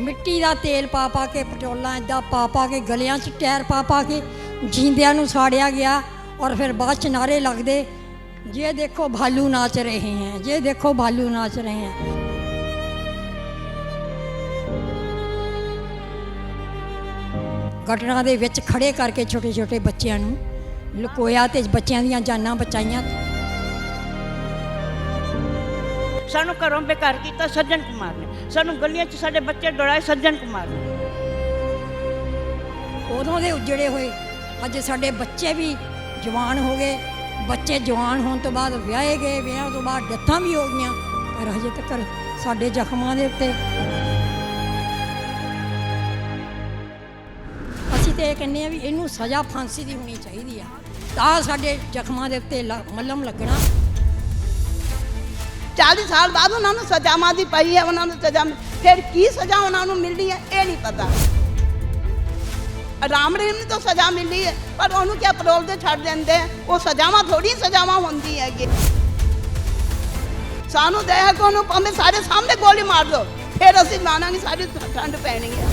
ਮਿੱਟੀ ਦਾ ਤੇਲ ਪਾ ਪਾ ਕੇ, ਪਟੋਲਾਂ ਇਦਾਂ ਪਾ ਪਾ ਕੇ, ਗਲਿਆਂ 'ਚ ਟਾਇਰ ਪਾ ਪਾ ਕੇ ਜਿੰਦਿਆਂ ਨੂੰ ਸਾੜਿਆ ਗਿਆ ਔਰ ਫਿਰ ਬਾਅਦ 'ਚ ਨਾਰੇ ਲੱਗਦੇ, ਜੇ ਦੇਖੋ ਭਾਲੂ ਨਾਚ ਰਹੇ ਹੈ, ਜੇ ਦੇਖੋ ਭਾਲੂ ਨਾਚ ਰਹੇ ਹੈ। ਘਟਨਾ ਦੇ ਵਿੱਚ ਖੜੇ ਕਰਕੇ ਛੋਟੇ ਛੋਟੇ ਬੱਚਿਆਂ ਨੂੰ ਲੁਕੋਇਆ ਤੇ ਬੱਚਿਆਂ ਦੀਆਂ ਜਾਨਾਂ ਬਚਾਈਆਂ। ਸਾਨੂੰ ਘਰੋਂ ਬੇਕਾਰ ਕੀਤਾ ਸੱਜਣ ਕੁਮਾਰ ਨੇ। ਸਾਨੂੰ ਗਲੀਆਂ 'ਚ ਸਾਡੇ ਬੱਚੇ ਡੋੜਾਏ ਸੱਜਣ ਕੁਮਾਰ। ਉਦੋਂ ਦੇ ਉਜੜੇ ਹੋਏ, ਅੱਜ ਸਾਡੇ ਬੱਚੇ ਵੀ ਜਵਾਨ ਹੋ ਗਏ। ਬੱਚੇ ਜਵਾਨ ਹੋਣ ਤੋਂ ਬਾਅਦ ਵਿਆਹੇ ਗਏ, ਵਿਆਹ ਤੋਂ ਬਾਅਦ ਡੈਥਾਂ ਵੀ ਹੋ ਗਈਆਂ। ਪਰ ਹਜੇ ਤੱਕ ਸਾਡੇ ਜ਼ਖਮਾਂ ਦੇ ਉੱਤੇ ਅਸੀਂ ਤੇ ਇਹ ਕਹਿੰਦੇ ਆ ਵੀ ਇਹਨੂੰ ਸਜ਼ਾ ਫਾਂਸੀ ਦੀ ਹੋਣੀ ਚਾਹੀਦੀ ਆ। ਤਾਂ ਸਾਡੇ ਜ਼ਖਮਾਂ ਦੇ ਉੱਤੇ ਲ- ਮੱਲਮ ਲੱਗਣਾ। 40 ਸਾਲ ਬਾਅਦ ਉਹਨਾਂ ਨੂੰ ਸਜ਼ਾਵਾਂ ਦੀ ਪਈ ਹੈ, ਉਹਨਾਂ ਨੂੰ ਸਜ਼ਾ ਫਿਰ ਕੀ ਸਜ਼ਾ ਉਹਨਾਂ ਨੂੰ ਮਿਲਣੀ ਹੈ, ਇਹ ਨਹੀਂ ਪਤਾ। ਰਾਮ ਰਹੀਮ ਨੂੰ ਤਾਂ ਸਜ਼ਾ ਮਿਲੀ ਹੈ, ਪਰ ਉਹਨੂੰ ਕਿਆ ਪਰੋਲ ਤੇ ਛੱਡ ਦਿੰਦੇ ਆ ਉਹ ਸਜ਼ਾਵਾਂ ਥੋੜੀ ਸਜ਼ਾਵਾਂ ਹੁੰਦੀ ਹੈਗੀ। ਸਾਨੂੰ ਦੇਖ ਕੇ ਉਹਨੂੰ ਭਾਵੇਂ ਸਾਡੇ ਸਾਹਮਣੇ ਗੋਲੀ ਮਾਰ ਦੋ, ਫਿਰ ਅਸੀਂ ਮਾਨਾਂਗੇ ਸਾਡੀ ਠੰਡ ਪੈਣੀ ਹੈ।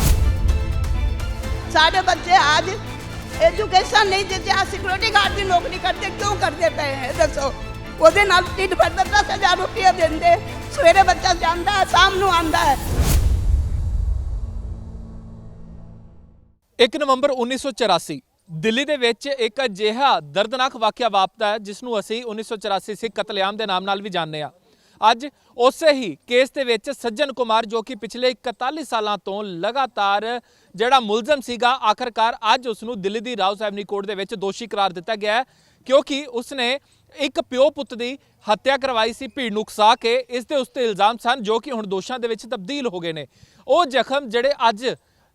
ਸਾਡੇ ਬੱਚੇ ਅੱਜ ਐਜੂਕੇਸ਼ਨ ਨਹੀਂ ਦਿੱਤੇ ਆ ਸਿਕਿਉਰਿਟੀ ਗਾਰਡ ਦੀ ਨੌਕਰੀ ਕਰਦੇ, ਕਿਉਂ ਕਰਦੇ ਪਏ ਹੈ? ਦੱਸੋ। ਉਹਦੇ ਨਾਲ ਢਿੱਡ ਭਰਦਾ, ਦਸ ਰੁਪਏ ਦਿੰਦੇ। ਸਵੇਰੇ ਬੱਚਾ ਜਾਂਦਾ ਹੈ ਸ਼ਾਮ ਨੂੰ ਆਂਦਾ ਹੈ। 1 ਨਵੰਬਰ 1984 ਦਿੱਲੀ ਦੇ ਵਿੱਚ ਇੱਕ ਅਜਿਹਾ ਦਰਦਨਾਕ ਵਾਕਿਆ ਵਾਪਰਦਾ ਹੈ ਜਿਸ ਨੂੰ ਅਸੀਂ 1984 ਸਿੱਖ ਕਤਲੇਆਮ ਦੇ ਨਾਮ ਨਾਲ ਵੀ ਜਾਣਦੇ ਆ ਅੱਜ ਉਸੇ ਹੀ ਕੇਸ ਦੇ ਵਿੱਚ ਸੱਜਣ ਕੁਮਾਰ, ਜੋ ਕਿ ਪਿਛਲੇ 41 ਸਾਲਾਂ ਤੋਂ ਲਗਾਤਾਰ ਜਿਹੜਾ ਮੁਲਜ਼ਮ ਸੀਗਾ, ਆਖਰਕਾਰ ਅੱਜ ਉਸ ਨੂੰ ਦਿੱਲੀ ਦੀ ਰਾਓ ਸਾਹਿਬ ਕੋਰਟ ਦੇ ਵਿੱਚ ਦੋਸ਼ੀ ਕਰਾਰ ਦਿੱਤਾ ਗਿਆ ਹੈ, ਕਿਉਂਕਿ ਉਸਨੇ ਇੱਕ ਪਿਓ ਪੁੱਤ ਦੀ ਹੱਤਿਆ ਕਰਵਾਈ ਸੀ, ਭੀੜ ਨੂੰ ਉਕਸਾ ਕੇ, ਇਸ ਦੇ ਉੱਤੇ ਇਲਜ਼ਾਮ ਸਨ ਜੋ ਕਿ ਹੁਣ ਦੋਸ਼ਾਂ ਦੇ ਵਿੱਚ ਤਬਦੀਲ ਹੋ ਗਏ ਨੇ ਉਹ ਜ਼ਖਮ ਜਿਹੜੇ ਅੱਜ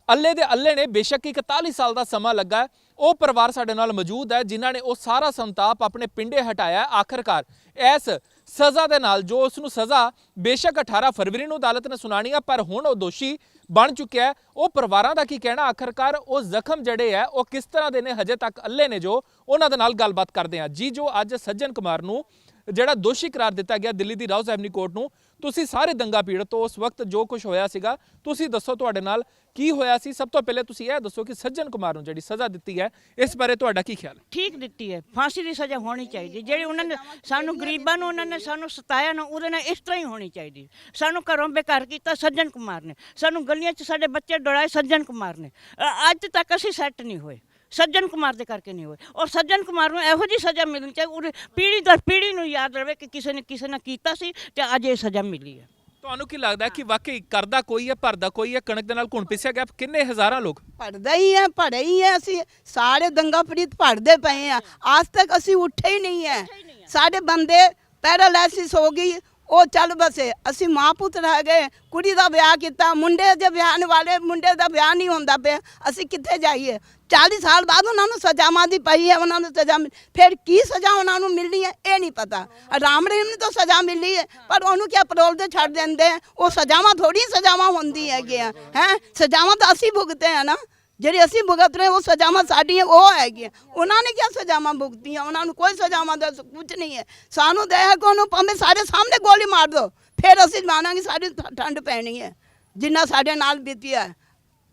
ਅੱਲੇ ਦੇ ਅੱਲੇ ਨੇ, ਬੇਸ਼ੱਕ 41 ਸਾਲ ਦਾ ਸਮਾਂ ਲੱਗਾ ਉਹ ਪਰਿਵਾਰ ਸਾਡੇ ਨਾਲ ਮੌਜੂਦ ਹੈ, ਜਿਨ੍ਹਾਂ ਨੇ ਉਹ ਸਾਰਾ ਸੰਤਾਪ ਆਪਣੇ ਪਿੰਡੇ ਹਟਾਇਆ ਹੈ। ਆਖਰਕਾਰ ਇਸ ਸਜ਼ਾ ਦੇ ਨਾਲ ਜੋ ਉਸ ਨੂੰ ਸਜ਼ਾ ਬੇਸ਼ੱਕ 18 ਫਰਵਰੀ ਨੂੰ ਅਦਾਲਤ ਨੇ ਸੁਣਾਣੀ ਹੈ, ਪਰ ਹੁਣ ਉਹ ਦੋਸ਼ੀ ਬਣ ਚੁੱਕਿਆ ਹੈ। ਉਹ ਪਰਿਵਾਰਾਂ ਦਾ ਕੀ ਕਹਿਣਾ? ਆਖਰਕਾਰ ਉਹ ਜ਼ਖਮ ਜਿਹੜੇ ਹੈ, ਉਹ ਕਿਸ ਤਰ੍ਹਾਂ ਦੇ ਨੇ? ਹਜੇ ਤੱਕ ਅੱਲੇ ਨੇ ਜੋ, ਉਹਨਾਂ ਦੇ ਨਾਲ ਗੱਲਬਾਤ ਕਰਦੇ ਹਾਂ। ਜੀ, ਜੋ ਅੱਜ ਸੱਜਣ ਕੁਮਾਰ ਨੂੰ ਜਿਹੜਾ ਦੋਸ਼ੀ ਕਰਾਰ ਦਿੱਤਾ ਗਿਆ ਦਿੱਲੀ ਦੀ ਰਾਓ ਸਾਹਿਬ ਕੋਰਟ ਨੂੰ, ਤੁਸੀਂ ਸਾਰੇ ਦੰਗਾ ਪੀੜਤ ਤੋਂ ਉਸ ਵਕਤ ਜੋ ਕੁਝ ਹੋਇਆ ਸੀਗਾ, ਤੁਸੀਂ ਦੱਸੋ ਤੁਹਾਡੇ ਨਾਲ। ਕੀ ਹੋਇਆ ਸੀ? ਸਭ ਤੋਂ ਪਹਿਲੇ ਤੁਸੀਂ ਇਹ ਦੱਸੋ ਕਿ ਸੱਜਣ ਕੁਮਾਰ ਨੂੰ ਜਿਹੜੀ ਸਜ਼ਾ ਦਿੱਤੀ ਹੈ, ਇਸ ਬਾਰੇ ਤੁਹਾਡਾ ਕੀ ਖਿਆਲ ਹੈ? ਠੀਕ ਦਿੱਤੀ ਹੈ। ਫਾਂਸੀ ਦੀ ਸਜ਼ਾ ਹੋਣੀ ਚਾਹੀਦੀ। ਜਿਹੜੀ ਉਹਨਾਂ ਨੇ ਸਾਨੂੰ ਗਰੀਬਾਂ ਨੂੰ ਉਹਨਾਂ ਨੇ ਸਾਨੂੰ ਸਤਾਇਆ ਨਾ, ਉਹਦੇ ਨਾਲ ਇਸ ਤਰ੍ਹਾਂ ਹੀ ਹੋਣੀ ਚਾਹੀਦੀ। ਸਾਨੂੰ ਘਰੋਂ ਬੇਕਾਰ ਕੀਤਾ ਸੱਜਣ ਕੁਮਾਰ ਨੇ। ਸਾਨੂੰ ਗਲੀਆਂ 'ਚ ਸਾਡੇ ਬੱਚੇ ਡੋੜਾਏ ਸੱਜਣ ਕੁਮਾਰ ਨੇ। ਅ- ਅੱਜ ਤੱਕ ਅਸੀਂ ਸੈੱਟ ਨਹੀਂ ਹੋਏ। ਸੱਜਣ ਕੁਮਾਰ ਦੇ ਕਰਕੇ ਨਹੀਂ ਹੋਏ। ਔਰ ਸੱਜਣ ਕੁਮਾਰ ਨੂੰ ਇਹੋ ਜੀ ਸਜ਼ਾ ਮਿਲਣੀ ਚਾਹੀਦੀ। ਉਹ ਪੀੜੀ ਦਰ ਪੀੜੀ ਨੂੰ ਯਾਦ ਰਵੇ ਕਿ ਕਿਸੇ ਨੇ ਕਿਸੇ ਨਾਲ ਕੀਤਾ ਸੀ ਤੇ ਅੱਜ ਇਹ ਸਜ਼ਾ ਮਿਲੀ ਹੈ। ਤੁਹਾਨੂੰ ਕੀ ਲੱਗਦਾ ਹੈ ਕਿ ਵਾਕਈ ਕਰਦਾ ਕੋਈ ਹੈ ਭਰਦਾ ਕੋਈ ਹੈ ਕਣਕ ਦੇ ਨਾਲ ਘੁਣ ਪਿਸਿਆ ਗਿਆ? ਕਿੰਨੇ ਹਜ਼ਾਰਾਂ ਲੋਕ? ਪੜਦਾ ਹੀ ਹੈ ਪੜ੍ਹੇ ਹੀ ਹੈ ਅਸੀਂ ਸਾਰੇ ਦੰਗਾ ਪ੍ਰੀਤ ਪੜਦੇ ਪਏ ਆ ਅੱਜ ਤੱਕ ਅਸੀਂ ਉੱਠੇ ਹੀ ਨਹੀਂ ਹੈ। ਸਾਡੇ ਬੰਦੇ ਪੈਰਾਲਾਈਸਿਸ ਹੋ ਗਈ ਉਹ ਚੱਲ ਬਸੇ, ਅਸੀਂ ਮਾਂ ਪੁੱਤ ਰਹਿ ਗਏ, ਕੁੜੀ ਦਾ ਵਿਆਹ ਕੀਤਾ, ਮੁੰਡੇ ਦੇ ਵਿਆਹਣ ਵਾਲੇ ਮੁੰਡੇ ਦਾ ਵਿਆਹ ਨਹੀਂ ਹੁੰਦਾ ਪਿਆ, ਅਸੀਂ ਕਿੱਥੇ ਜਾਈਏ? 40 ਸਾਲ ਬਾਅਦ ਉਹਨਾਂ ਨੂੰ ਸਜ਼ਾਵਾਂ ਦੀ ਪਈ ਹੈ, ਉਹਨਾਂ ਨੂੰ ਸਜ਼ਾ ਮਿ- ਫਿਰ ਕੀ ਸਜ਼ਾ ਉਹਨਾਂ ਨੂੰ ਮਿਲਣੀ ਹੈ, ਇਹ ਨਹੀਂ ਪਤਾ। ਰਾਮ ਰਹੀਮ ਨੂੰ ਤਾਂ ਸਜ਼ਾ ਮਿਲੀ ਹੈ, ਪਰ ਉਹਨੂੰ ਕਿਆ ਪਰੋਲ ਤੇ ਛੱਡ ਦਿੰਦੇ? ਉਹ ਸਜ਼ਾਵਾਂ ਥੋੜੀ ਸਜ਼ਾਵਾਂ ਹੁੰਦੀ ਹੈਗੀਆਂ, ਹੈ? ਸਜ਼ਾਵਾਂ ਤਾਂ ਅਸੀਂ ਭੁਗਤੇ ਆ ਨਾ। ਜਿਹੜੀ ਅਸੀਂ ਭੁਗਤ ਰਹੇ ਉਹ ਸਜ਼ਾਵਾਂ ਸਾਡੀਆਂ ਉਹ ਹੈਗੀਆਂ। ਉਹਨਾਂ ਨੇ ਕਿਆ ਸਜ਼ਾਵਾਂ ਭੁਗਤੀਆਂ? ਉਹਨਾਂ ਨੂੰ ਕੋਈ ਸਜ਼ਾਵਾਂ ਦਾ ਕੁਝ ਨਹੀਂ ਹੈ। ਸਾਨੂੰ ਦੇਖ ਕੇ ਉਹਨੂੰ ਭਾਵੇਂ ਸਾਡੇ ਸਾਹਮਣੇ ਗੋਲੀ ਮਾਰ ਦੋ ਫਿਰ ਅਸੀਂ ਮਾਨਾਂਗੇ ਸਾਡੀ ਠੰਡ ਪੈਣੀ ਹੈ ਜਿੰਨਾ ਸਾਡੇ ਨਾਲ ਬੀਤਿਆ ਹੈ।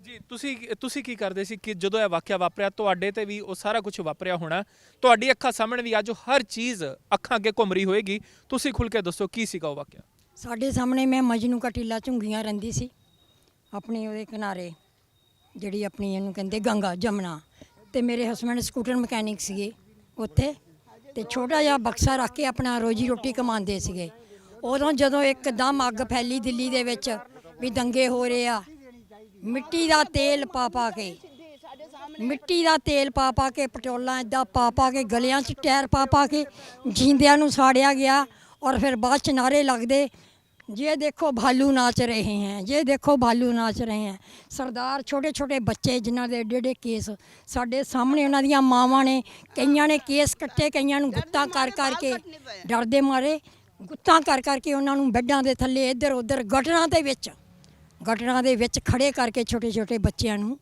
ਜੀ ਤੁਸੀਂ ਤੁਸੀਂ ਕੀ ਕਰਦੇ ਸੀ ਕਿ ਜਦੋਂ ਇਹ ਵਾਕਿਆ ਵਾਪਰਿਆ ਤੁਹਾਡੇ ਤੇ ਵੀ ਉਹ ਸਾਰਾ ਕੁਝ ਵਾਪਰਿਆ ਹੋਣਾ? ਤੁਹਾਡੀ ਅੱਖਾਂ ਸਾਹਮਣੇ ਵੀ ਅੱਜ ਹਰ ਚੀਜ਼ ਅੱਖਾਂ ਅੱਗੇ ਘੁੰਮ ਰਹੀ ਹੋਏਗੀ। ਤੁਸੀਂ ਖੁੱਲ ਕੇ ਦੱਸੋ ਕੀ ਸੀਗਾ ਉਹ ਵਾਕਿਆ? ਸਾਡੇ ਸਾਹਮਣੇ ਮੈਂ ਮਜਨੂ ਕਟੀਲਾ ਝੁੰਗੀਆਂ ਰਹਿੰਦੀ ਸੀ ਆਪਣੀ ਉਹਦੇ ਕਿਨਾਰੇ। ਜਿਹੜੀ ਆਪਣੀ ਇਹਨੂੰ ਕਹਿੰਦੇ ਗੰਗਾ, ਜਮਨਾ ਤੇ ਮੇਰੇ ਹਸਬੰਡ ਸਕੂਟਰ ਮਕੈਨਿਕ ਸੀਗੇ ਉੱਥੇ ਤੇ ਛੋਟਾ ਜਿਹਾ ਬਕਸਾ ਰੱਖ ਕੇ ਆਪਣਾ ਰੋਜੀ ਰੋਟੀ ਕਮਾਉਂਦੇ ਸੀਗੇ। ਉਦੋਂ ਜਦੋਂ ਇੱਕਦਮ ਅੱਗ ਫੈਲੀ ਦਿੱਲੀ ਦੇ ਵਿੱਚ ਵੀ ਦੰਗੇ ਹੋ ਰਹੇ ਆ, ਮਿੱਟੀ ਦਾ ਤੇਲ ਪਾ ਪਾ ਕੇ, ਮਿੱਟੀ ਦਾ ਤੇਲ ਪਾ ਪਾ ਕੇ ਪਟੋਲਾਂ ਇਦਾਂ ਪਾ ਪਾ ਕੇ, ਗਲਿਆਂ 'ਚ ਟਾਇਰ ਪਾ ਪਾ ਕੇ, ਜਿੰਦਿਆਂ ਨੂੰ ਸਾੜਿਆ ਗਿਆ ਔਰ ਫਿਰ ਬਾਅਦ 'ਚ ਨਾਰੇ ਲੱਗਦੇ ਜੇ ਦੇਖੋ ਭਾਲੂ ਨਾਚ ਰਹੇ ਹੈ ਜੇ ਦੇਖੋ ਭਾਲੂ ਨਾਚ ਰਹੇ ਹੈ ਸਰਦਾਰ ਛੋਟੇ ਛੋਟੇ ਬੱਚੇ ਜਿਨ੍ਹਾਂ ਦੇ ਏਡੇ ਏਡੇ ਕੇਸ ਸਾਡੇ ਸਾਹਮਣੇ ਉਹਨਾਂ ਦੀਆਂ ਮਾਵਾਂ ਨੇ ਕਈਆਂ ਨੇ ਕੇਸ ਕੱਟੇ ਕਈਆਂ ਨੂੰ ਗੁੱਤਾਂ ਕਰ ਕਰਕੇ ਡਰਦੇ ਮਾਰੇ ਗੁੱਤਾਂ ਕਰ ਕਰਕੇ ਉਹਨਾਂ ਨੂੰ ਬੈੱਡਾਂ ਦੇ ਥੱਲੇ ਇੱਧਰ ਉੱਧਰ ਗਟਰਾਂ ਦੇ ਵਿੱਚ ਗਟਰਾਂ ਦੇ ਵਿੱਚ ਖੜੇ ਕਰਕੇ ਛੋਟੇ ਛੋਟੇ ਬੱਚਿਆਂ ਨੂੰ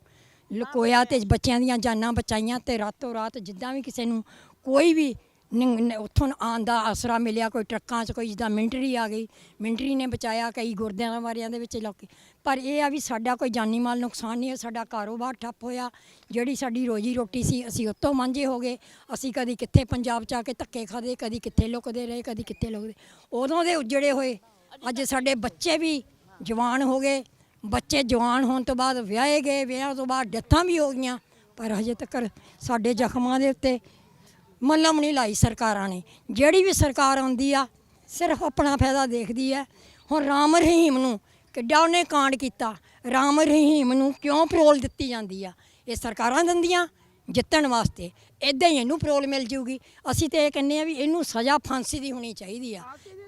ਲੁਕੋਇਆ ਤੇ ਬੱਚਿਆਂ ਦੀਆਂ ਜਾਨਾਂ ਬਚਾਈਆਂ ਤੇ ਰਾਤੋਂ ਰਾਤ ਜਿੱਦਾਂ ਵੀ ਕਿਸੇ ਨੂੰ ਕੋਈ ਵੀ ਨਿੰ- ਨ- ਉੱਥੋਂ ਆਉਣ ਦਾ ਆਸਰਾ ਮਿਲਿਆ, ਕੋਈ ਟਰੱਕਾਂ 'ਚ, ਕੋਈ ਜਿੱਦਾਂ ਮਿੰਟਰੀ ਆ ਗਈ। ਮਿੰਟਰੀ ਨੇ ਬਚਾਇਆ ਕਈ ਗੁਰਦਿਆਂ ਵਾਰਿਆਂ ਦੇ ਵਿੱਚ ਲੋਕ। ਪਰ ਇਹ ਆ ਵੀ ਸਾਡਾ ਕੋਈ ਜਾਨੀ ਮਾਲ ਨੁਕਸਾਨ ਨਹੀਂ ਹੈ ਸਾਡਾ ਕਾਰੋਬਾਰ ਠੱਪ ਹੋਇਆ। ਜਿਹੜੀ ਸਾਡੀ ਰੋਜੀ ਰੋਟੀ ਸੀ, ਅਸੀਂ ਉੱਤੋਂ ਮਾਂਝੇ ਹੋ ਗਏ। ਅਸੀਂ ਕਦੀ ਕਿੱਥੇ ਪੰਜਾਬ 'ਚ ਆ ਕੇ ਧੱਕੇ ਖਾਦੇ ਕਦੀ ਕਿੱਥੇ ਲੁਕਦੇ ਰਹੇ, ਕਦੀ ਕਿੱਥੇ ਲੁਕਦੇ। ਉਦੋਂ ਦੇ ਉਜੜੇ ਹੋਏ। ਅੱਜ ਸਾਡੇ ਬੱਚੇ ਵੀ ਜਵਾਨ ਹੋ ਗਏ। ਬੱਚੇ ਜਵਾਨ ਹੋਣ ਤੋਂ ਬਾਅਦ ਵਿਆਹੇ ਗਏ, ਵਿਆਹ ਤੋਂ ਬਾਅਦ ਡੈਥਾਂ ਵੀ ਹੋ ਗਈਆਂ। ਪਰ ਹਜੇ ਤੱਕ ਸਾਡੇ ਜ਼ਖਮਾਂ ਦੇ ਉੱਤੇ ਮੱਲਮ ਨਹੀਂ ਲਾਈ ਸਰਕਾਰਾਂ ਨੇ। ਜਿਹੜੀ ਵੀ ਸਰਕਾਰ ਆਉਂਦੀ ਆ, ਸਿਰਫ ਆਪਣਾ ਫਾਇਦਾ ਦੇਖਦੀ ਹੈ ਹੁਣ ਰਾਮ ਰਹੀਮ ਨੂੰ ਕਿੱਡਾ ਉਹਨੇ ਕਾਂਡ ਕੀਤਾ। ਰਾਮ ਰਹੀਮ ਨੂੰ ਕਿਉਂ ਪਰੋਲ ਦਿੱਤੀ ਜਾਂਦੀ ਆ? ਇਹ ਸਰਕਾਰਾਂ ਦਿੰਦੀਆਂ ਜਿੱਤਣ ਵਾਸਤੇ। ਇਦਾਂ ਹੀ ਇਹਨੂੰ ਪਰੋਲ ਮਿਲ ਜੂਗੀ। ਅਸੀਂ ਤੇ ਇਹ ਕਹਿੰਦੇ ਆ ਵੀ ਇਹਨੂੰ ਸਜ਼ਾ ਫਾਂਸੀ ਦੀ ਹੋਣੀ ਚਾਹੀਦੀ ਆ।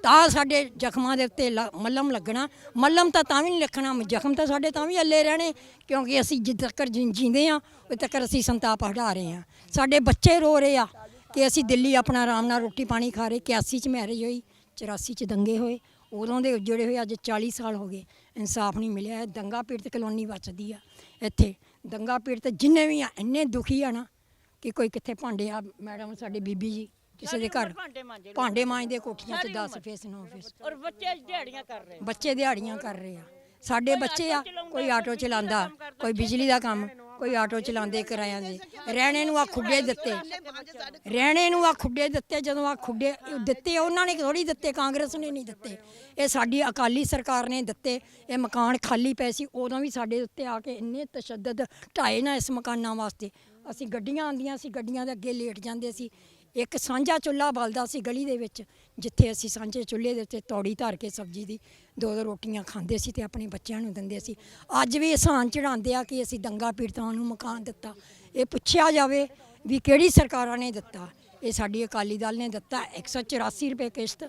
ਤਾਂ ਸਾਡੇ ਜ਼ਖਮਾਂ ਦੇ ਉੱਤੇ ਲ- ਮੱਲਮ ਲੱਗਣਾ। ਮੱਲਮ ਤਾਂ ਤਾਂ ਵੀ ਨਹੀਂ ਲਿਖਣਾ। ਜ਼ਖਮ ਤਾਂ ਸਾਡੇ ਤਾਂ ਵੀ ਅੱਲੇ ਰਹਿਣੇ। ਕਿਉਂਕਿ ਅਸੀਂ ਜਿੱਦ ਤੱਕ ਜੀ- ਜੀਂਦੇ ਆ, ਉਦ ਤੱਕ ਅਸੀਂ ਸੰਤਾਪ ਹਟਾ ਰਹੇ ਆ। ਸਾਡੇ ਬੱਚੇ ਰੋ ਰਹੇ ਆ। ਕਿ ਅਸੀਂ ਦਿੱਲੀ ਆਪਣਾ ਆਰਾਮ ਨਾਲ ਰੋਟੀ ਪਾਣੀ ਖਾ ਰਹੇ 81 ਚ ਮੈਰਿਜ ਹੋਈ 84 ਚ ਦੰਗੇ ਹੋਏ ਉਦੋਂ ਦੇ ਉਜੜੇ ਹੋਏ ਅੱਜ 40 ਸਾਲ ਹੋ ਗਏ ਇਨਸਾਫ ਨਹੀਂ ਮਿਲਿਆ ਇਹ ਦੰਗਾ ਪੀੜਤ ਕਲੋਨੀ ਬਚਦੀ ਆ ਇੱਥੇ। ਦੰਗਾ ਪੀੜਤ ਜਿੰਨੇ ਵੀ ਆ ਇੰਨੇ ਦੁਖੀ ਆ ਨਾ ਕਿ ਕੋਈ ਕਿੱਥੇ ਭਾਂਡੇ ਆ ਮੈਡਮ ਸਾਡੇ ਬੀਬੀ ਜੀ ਕਿਸੇ ਦੇ ਘਰ ਭਾਂਡੇ ਮਾਂਜੇ ਭਾਂਡੇ ਮਾਂਜਦੇ ਕੋਠੀਆਂ 'ਚ ਸਾਰੀ 10 ਉਮਰ। Phase 9 phase. ਔਰ ਬੱਚੇ ਦਿਹਾੜੀਆਂ ਕਰ ਰਹੇ ਬੱਚੇ ਦਿਹਾੜੀਆਂ ਕਰ ਰਹੇ ਆ। ਸਾਡੇ ਬੱਚੇ ਆ ਕੋਈ ਆਟੋ ਚਲਾਉਂਦਾ ਕੋਈ ਬਿਜਲੀ ਦਾ ਕੰਮ। ਕੋਈ ਆਟੋ ਚਲਾਉਂਦੇ ਕਿਰਾਇਆਂ ਦੇ। ਰਹਿਣੇ ਨੂੰ ਆ ਖੁੱਡੇ ਦਿੱਤੇ। ਰਹਿਣੇ ਨੂੰ ਆ ਖੁੱਡੇ ਦਿੱਤੇ, ਜਦੋਂ ਆ ਖੁੱਡੇ ਦਿੱਤੇ, ਉਹਨਾਂ ਨੇ ਥੋੜੀ ਦਿੱਤੇ, ਕਾਂਗਰਸ ਨੇ ਨਹੀਂ ਦਿੱਤੇ। ਇਹ ਸਾਡੀ ਅਕਾਲੀ ਸਰਕਾਰ ਨੇ ਦਿੱਤੇ। ਇਹ ਮਕਾਨ ਖਾਲੀ ਪਏ ਸੀ, ਉਦੋਂ ਵੀ ਸਾਡੇ ਉੱਤੇ ਆ ਕੇ ਇੰਨੇ ਤਸ਼ੱਦਦ ਢਾਏ ਨਾ ਇਸ ਮਕਾਨਾਂ ਵਾਸਤੇ। ਅਸੀਂ ਗੱਡੀਆਂ ਆਂਦੀਆਂ ਸੀ, ਗੱਡੀਆਂ ਦੇ ਅੱਗੇ ਲੇਟ ਜਾਂਦੇ ਸੀ। ਇੱਕ ਸਾਂਝਾ ਚੁੱਲ੍ਹਾ ਬਲਦਾ ਸੀ ਗਲੀ ਦੇ ਵਿੱਚ ਜਿੱਥੇ ਅਸੀਂ ਸਾਂਝੇ ਚੁੱਲ੍ਹੇ ਦੇ ਉੱਤੇ ਤੌੜੀ ਧਰ ਕੇ ਸਬਜ਼ੀ ਦੀ ਦੋ ਦੋ ਰੋਟੀਆਂ ਖਾਂਦੇ ਸੀ ਤੇ ਆਪਣੇ ਬੱਚਿਆਂ ਨੂੰ ਦਿੰਦੇ ਸੀ। ਅੱਜ ਵੀ ਆਸਾਨ ਚੜਾਉਂਦੇ ਆ ਕਿ ਅਸੀਂ ਦੰਗਾ ਪੀੜਤਾਂ ਨੂੰ ਮਕਾਨ ਦਿੱਤਾ। ਇਹ ਪੁੱਛਿਆ ਜਾਵੇ ਵੀ ਕਿਹੜੀ ਸਰਕਾਰਾਂ ਨੇ ਦਿੱਤਾ? ਇਹ ਸਾਡੀ ਅਕਾਲੀ ਦਲ ਨੇ ਦਿੱਤਾ 184 ਰੁਪਏ ਕਿਸ਼ਤ।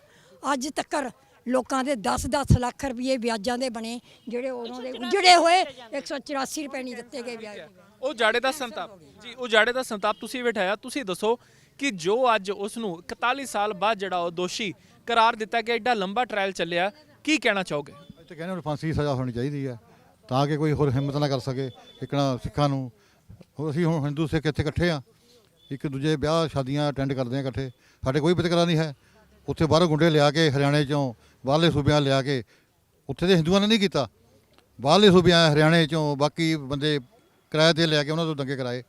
ਅੱਜ ਤੱਕਰ ਲੋਕਾਂ ਦੇ 10-10 ਲੱਖ ਰੁਪਏ ਵਿਆਜਾਂ ਦੇ ਬਣੇ ਜਿਹੜੇ ਉਦੋਂ ਦੇ ਉਜੜੇ ਹੋਏ 184 ਰੁਪਏ ਨਹੀਂ ਦਿੱਤੇ ਗਏ ਵਿਆਜ। ਉਹ ਜਾੜੇ ਦਾ ਸੰਤਾਪ। ਜੀ ਉਹ ਜਾੜੇ ਦਾ ਸੰਤਾਪ ਤੁਸੀਂ ਬਿਠਾਇਆ। ਤੁਸੀਂ ਦੱਸੋ ਕਿ ਜੋ ਅੱਜ ਉਸ ਨੂੰ 41 ਸਾਲ ਬਾਅਦ ਜਿਹੜਾ ਉਹ ਦੋਸ਼ੀ ਕਰਾਰ ਦਿੱਤਾ ਗਿਆ ਐਡਾ ਲੰਬਾ ਟ੍ਰਾਇਲ ਚੱਲਿਆ, ਕੀ ਕਹਿਣਾ ਚਾਹੋਗੇ? ਅਸੀਂ ਤਾਂ ਕਹਿੰਦੇ ਹੁਣ ਫਾਂਸੀ ਦੀ ਸਜ਼ਾ ਹੋਣੀ ਚਾਹੀਦੀ ਹੈ, ਤਾਂ ਕਿ ਕੋਈ ਹੋਰ ਹਿੰਮਤ ਨਾ ਕਰ ਸਕੇ ਇਕਣਾ ਸਿੱਖਾਂ ਨੂੰ। ਹੁਣ ਅਸੀਂ ਹੁਣ ਹਿੰਦੂ ਸਿੱਖ ਇੱਥੇ ਇਕੱਠੇ ਆ ਇੱਕ ਦੂਜੇ ਵਿਆਹ ਸ਼ਾਦੀਆਂ ਅਟੈਂਡ ਕਰਦੇ ਆ ਇਕੱਠੇ, ਸਾਡੇ ਕੋਈ ਵਿਤਕਰਾ ਨਹੀਂ ਹੈ। ਉੱਥੇ ਬਾਹਰੋਂ ਗੁੰਡੇ ਲਿਆ ਕੇ ਹਰਿਆਣੇ ਚੋਂ, ਬਾਹਰਲੇ ਸੂਬਿਆਂ ਲਿਆ ਕੇ, ਉੱਥੇ ਦੇ ਹਿੰਦੂਆਂ ਨੇ ਨਹੀਂ ਕੀਤਾ। ਬਾਹਰਲੇ ਸੂਬਿਆਂ, ਹਰਿਆਣੇ ਚੋਂ ਬਾਕੀ ਬੰਦੇ ਕਿਰਾਏ ਤੇ ਲਿਆ ਕੇ ਉਹਨਾਂ ਤੋਂ ਦੰਗੇ ਕਰਾਏ।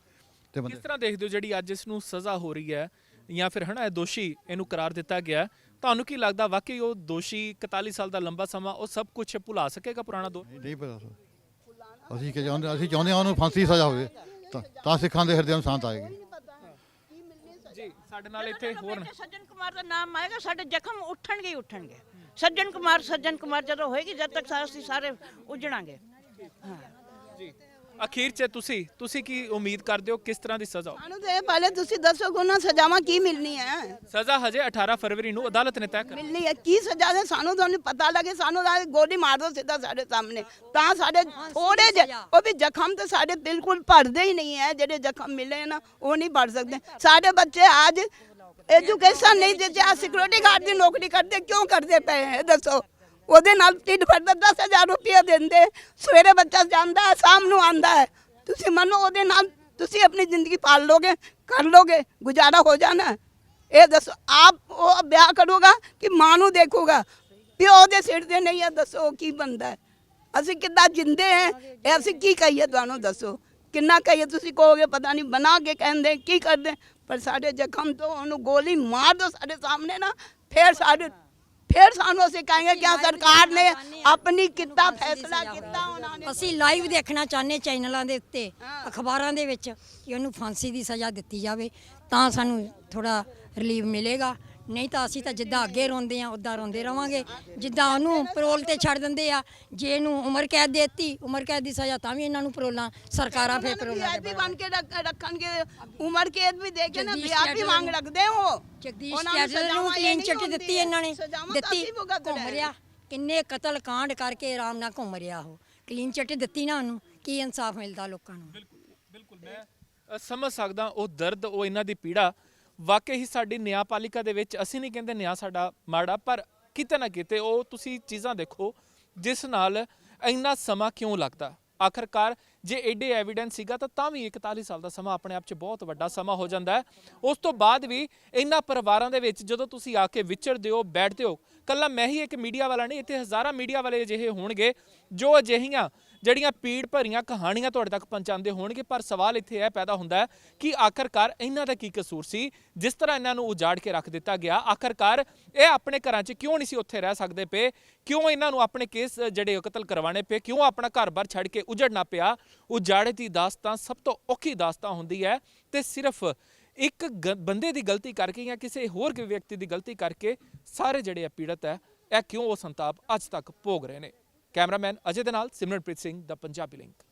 ਤੇ ਬੰਦੇ ਕਿਸ ਤਰ੍ਹਾਂ ਦੇਖਦੇ ਹੋ ਜਿਹੜੀ ਅੱਜ ਇਸ ਨੂੰ ਸਜ਼ਾ ਹੋ ਰਹੀ ਹੈ ਜਾਂ ਫਿਰ ਹਨਾ ਇਹ ਦੋਸ਼ੀ ਇਹਨੂੰ ਕਰਾਰ ਦਿੱਤਾ ਗਿਆ ਤੁਹਾਨੂੰ ਕੀ ਲੱਗਦਾ ਵਾਕਈ ਉਹ ਦੋਸ਼ੀ 41 ਸਾਲ ਦਾ ਲੰਬਾ ਸਮਾਂ ਉਹ ਸਭ ਕੁਝ ਭੁਲਾ ਸਕੇਗਾ ਪੁਰਾਣਾ ਦੋ ਨਹੀਂ ਨਹੀਂ ਪਤਾ ਸਰ। ਅਸੀਂ ਕੀ ਚਾਹੁੰਦੇ ਅਸੀਂ ਚਾਹੁੰਦੇ ਹਾਂ ਉਹਨੂੰ ਫਾਂਸੀ ਦੀ ਸਜ਼ਾ ਹੋਵੇ। ਤਾਂ ਤਾਂ ਸਿੱਖਾਂ ਦੇ ਹਿਰਦਿਆਂ ਨੂੰ ਸ਼ਾਂਤ ਆਏਗੀ। ਜੀ ਸਾਡੇ ਨਾਲ ਇੱਥੇ ਹੋਰ ਨੇ। ਸੱਜਣ ਕੁਮਾਰ ਦਾ ਨਾਮ ਆਏਗਾ ਸਾਡੇ ਜ਼ਖਮ ਉੱਠਣਗੇ ਹੀ ਉੱਠਣਗੇ। ਸੱਜਣ ਕੁਮਾਰ ਸੱਜਣ ਕੁਮਾਰ ਜਦੋਂ ਹੋਏਗੀ ਜਦ ਤੱਕ ਸਾ- ਅਸੀਂ ਸਾਰੇ ਉਜੜਾਂਗੇ। ਹਾਂ। ਜੀ ਅਖੀਰ 'ਚ ਤੁਸੀਂ ਤੁਸੀਂ ਕੀ ਉਮੀਦ ਕਰਦੇ ਹੋ? ਕਿਸ ਤਰ੍ਹਾਂ ਦੀ ਸਜ਼ਾ ਹੋ ਸਾਨੂੰ ਤੇ ਇਹ ਪਹਿਲੇ ਤੁਸੀਂ ਦੱਸੋ ਗੁਨਾ ਸਜ਼ਾਵਾਂ ਕੀ ਮਿਲਣੀ ਹੈ? ਸਜ਼ਾ ਹਜੇ 18 ਫਰਵਰੀ ਨੂੰ ਅਦਾਲਤ ਨੇ ਤੈਅ ਕਰ ਮਿਲਣੀ ਹੈ। ਕੀ ਸਜ਼ਾ ਦੇ ਸਾਨੂੰ ਤੁਹਾਨੂੰ ਪਤਾ ਲੱਗੇ। ਸਾਨੂੰ ਤਾਂ ਗੋਲੀ ਮਾਰ ਦੋ ਸਿੱਧਾ ਸਾਡੇ ਸਾਹਮਣੇ। ਤਾਂ ਸਾਡੇ ਥੋੜੇ ਜਿਹੇ ਉਹ ਵੀ ਜ਼ਖਮ ਤੇ ਸਾਡੇ ਬਿਲਕੁਲ ਭਰਦੇ ਹੀ ਨਹੀਂ ਹੈ। ਜਿਹੜੇ ਜ਼ਖਮ ਮਿਲੇ ਨਾ ਉਹ ਨਹੀਂ ਭਰ ਸਕਦੇ। ਸਾਡੇ ਬੱਚੇ ਅੱਜ ਐਜੂਕੇਸ਼ਨ ਨਹੀਂ ਦਿੱਤੇ। ਆ ਸਿਕਿਉਰਿਟੀ ਗਾਰਡ ਦੀ ਨੌਕਰੀ ਕਰਦੇ। ਕਿਉਂ ਕਰਦੇ ਪਏ? ਹੈ ਦੱਸੋ। ਉਹਦੇ ਨਾਲ ਢਿੱਡ ਫੜਦਾ 10000 ਰੁਪਏ ਦਿੰਦੇ। ਸਵੇਰੇ ਬੱਚਾ ਜਾਂਦਾ ਹੈ, ਸ਼ਾਮ ਨੂੰ ਆਂਦਾ ਹੈ। ਤੁਸੀਂ ਮੰਨੋ ਉਹਦੇ ਨਾਲ ਤੁਸੀਂ ਆਪਣੀ ਜ਼ਿੰਦਗੀ ਪਾਲ ਲੋਗੇ, ਕਰ ਲੋਗੇ, ਗੁਜ਼ਾਰਾ ਹੋ ਜਾਣਾ ਇਹ ਦੱਸੋ, ਆਪ ਉਹ ਵਿਆਹ ਕਰੂਗਾ ਕਿ ਮਾਂ ਨੂੰ ਦੇਖੂਗਾ? ਪਿਓ ਦੇ ਸਿਰ ਤੇ ਨਹੀਂ ਹੈ, ਦੱਸੋ ਕੀ ਬੰਦਾ ਅਸੀਂ ਕਿੱਦਾਂ ਜਿੰਦੇ ਹੈ? ਇਹ ਅਸੀਂ ਕੀ ਕਹੀਏ ਤੁਹਾਨੂੰ ਦੱਸੋ? ਕਿੰਨਾ ਕਹੀਏ ਤੁਸੀਂ ਕਹੋਗੇ, ਪਤਾ ਨਹੀਂ ਬਣਾ ਕੇ ਕਹਿੰਦੇ, ਕੀ ਕਰਦੇ? ਪਰ ਸਾਡੇ ਜ਼ਖਮ ਤੋਂ ਉਹਨੂੰ ਗੋਲੀ ਮਾਰ ਦੋ ਸਾਡੇ ਸਾਹਮਣੇ ਨਾ, ਫਿਰ ਸਾਡੇ ਫਿਰ ਸਾਨੂੰ ਅਸੀਂ ਕਹਾਂਗੇ ਕਿ ਹਾਂ ਸਰਕਾਰ ਨੇ ਆਪਣੀ ਕੀਤਾ ਫੈਸਲਾ ਕੀਤਾ ਉਹਨਾਂ ਨੇ ਅਸੀਂ ਲਾਈਵ ਦੇਖਣਾ ਚਾਹੁੰਦੇ ਚੈਨਲਾਂ ਦੇ ਉੱਤੇ ਅਖਬਾਰਾਂ ਦੇ ਵਿੱਚ ਕਿ ਉਹਨੂੰ ਫਾਂਸੀ ਦੀ ਸਜ਼ਾ ਦਿੱਤੀ ਜਾਵੇ ਤਾਂ ਸਾਨੂੰ ਥੋੜਾ ਰਿਲੀਫ ਮਿਲੇਗਾ। ਨਹੀਂ ਤਾਂ ਅਸੀਂ ਤਾਂ ਜਿੱਦਾਂ ਅੱਗੇ ਰੋਂਦੇ ਆ ਉਦਾਂ ਰੋਂਦੇ ਰਵਾਂਗੇ। ਜਿੱਦਾਂ ਉਹਨੂੰ ਪਰੋਲ ਤੇ ਛੱਡ ਦਿੰਦੇ ਆ ਜੇ ਇਹਨੂੰ ਉਮਰ ਕੈਦ ਦੇਤੀ ਉਮਰ ਕੈਦ ਦੀ ਸਜ਼ਾ ਤਾਂ ਵੀ ਇਹਨਾਂ ਨੂੰ ਪਰੋਲਾਂ ਸਰਕਾਰਾਂ ਫੇਰ ਪਰੋਲਾਂ ਵੀ ਬਣ ਕੇ ਰੱਖ- ਰੱਖਣਗੇ ਉਮਰ ਕੇਦ ਵੀ ਦੇ ਕੇ ਨਾ ਵਿਆਹ ਕੈਡਰ ਮੰਗ ਰੱਖਦੇ ਹੋ। ਜਗਦੀਸ਼ ਕੈਡਰ ਨੂੰ ਕਲੀਨ ਚਿੱਟ ਦਿੱਤੀ ਇਹਨਾਂ ਨੇ ਦਿੱਤੀ। ਘੁੰਮ ਰਹੇ। ਕਿੰਨੇ ਕਤਲ ਕਾਂਡ ਕਰਕੇ ਆਰਾਮ ਨਾਲ ਘੁੰਮ ਰਿਹਾ ਉਹ। ਕਲੀਨ ਚਿੱਟ ਦਿੱਤੀ ਨਾ ਉਹਨੂੰ ਕੀ ਇਨਸਾਫ ਮਿਲਦਾ ਲੋਕਾਂ ਨੂੰ? ਬਿਲਕੁਲ ਮੈਂ ਅ, ਸਮਝ ਸਕਦਾ ਉਹ ਦਰਦ ਉਹ ਇਹਨਾਂ ਦੀ ਪੀੜਾ ਵਾਕਈ ਹੀ ਸਾਡੀ ਨਿਆਂਪਾਲਿਕਾ ਦੇ ਵਿੱਚ, ਅਸੀਂ ਨਹੀਂ ਕਹਿੰਦੇ ਨਿਆਂ ਸਾਡਾ ਮਾੜਾ, ਪਰ ਕਿਤੇ ਨਾ ਕਿਤੇ ਉਹ ਤੁਸੀਂ ਚੀਜ਼ਾਂ ਦੇਖੋ, ਜਿਸ ਨਾਲ ਇੰਨਾ ਸਮਾਂ ਕਿਉਂ ਲੱਗਦਾ? ਆਖਰਕਾਰ ਜੇ ਐਡੇ ਐਵੀਡੈਂਸ ਸੀਗਾ, ਤਾਂ ਤਾਂ ਵੀ 41 ਸਾਲ ਦਾ ਸਮਾਂ ਆਪਣੇ ਆਪ 'ਚ ਬਹੁਤ ਵੱਡਾ ਸਮਾਂ ਹੋ ਜਾਂਦਾ ਹੈ। ਉਸ ਤੋਂ ਬਾਅਦ ਵੀ ਇਹਨਾਂ ਪਰਿਵਾਰਾਂ ਦੇ ਵਿੱਚ ਜਦੋਂ ਤੁਸੀਂ ਆ ਕੇ ਵਿਚਰਦੇ ਹੋ, ਬੈਠਦੇ ਹੋ, ਕੱਲਾ ਮੈਂ ਹੀ ਇੱਕ ਮੀਡੀਆ ਵਾਲਾ ਨਹੀਂ, ਇੱਥੇ ਹਜ਼ਾਰਾਂ ਮੀਡੀਆ ਵਾਲੇ ਅਜਿਹੇ ਹੋਣਗੇ, ਜੋ ਅਜਿਹੀਆਂ ਜਿਹੜੀਆਂ ਪੀੜ ਭਰੀਆਂ ਕਹਾਣੀਆਂ ਤੁਹਾਡੇ ਤੱਕ ਪਹੁੰਚਾਉਂਦੇ ਹੋਣਗੇ, ਪਰ ਸਵਾਲ ਇੱਥੇ ਇਹ ਪੈਦਾ ਹੁੰਦਾ ਕਿ ਆਖਰਕਾਰ ਇਹਨਾਂ ਦਾ ਕੀ ਕਸੂਰ ਸੀ? ਜਿਸ ਤਰ੍ਹਾਂ ਇਹਨਾਂ ਨੂੰ ਉਜਾੜ ਕੇ ਰੱਖ ਦਿੱਤਾ ਗਿਆ, ਆਖਰਕਾਰ ਇਹ ਆਪਣੇ ਘਰਾਂ 'ਚ ਕਿਉਂ ਨਹੀਂ ਸੀ ਉੱਥੇ ਰਹਿ ਸਕਦੇ ਪਏ? ਕਿਉਂ ਇਹਨਾਂ ਨੂੰ ਆਪਣੇ ਕੇਸ ਜਿਹੜੇ ਕਤਲ ਕਰਵਾਉਣੇ ਪਏ? ਕਿਉਂ ਆਪਣਾ ਘਰ-ਬਾਰ ਛੱਡ ਕੇ ਉਜੜਨਾ ਪਿਆ? ਉਜਾੜੇ ਦੀ ਦਾਸਤਾਨ ਸਭ ਤੋਂ ਔਖੀ ਦਾਸਤਾਨ ਹੁੰਦੀ ਹੈ ਤੇ ਸਿਰਫ ਇੱਕ ਗ- ਬੰਦੇ ਦੀ ਗਲਤੀ ਕਰਕੇ ਜਾਂ ਕਿਸੇ ਹੋਰ ਵਿਅਕਤੀ ਦੀ ਗਲਤੀ ਕਰਕੇ ਸਾਰੇ ਜਿਹੜੇ ਆ ਪੀੜਤ ਹੈ, ਇਹ ਕਿਉਂ ਉਹ ਸੰਤਾਪ ਅੱਜ ਤੱਕ ਭੋਗ ਰਹੇ ਨੇ? ਕੈਮਰਾਮੈਨ ਅਜੇ ਦੇ ਨਾਲ ਸਿਮਰਨਪ੍ਰੀਤ ਸਿੰਘ ਦਾ ਪੰਜਾਬੀ ਲਿੰਕ।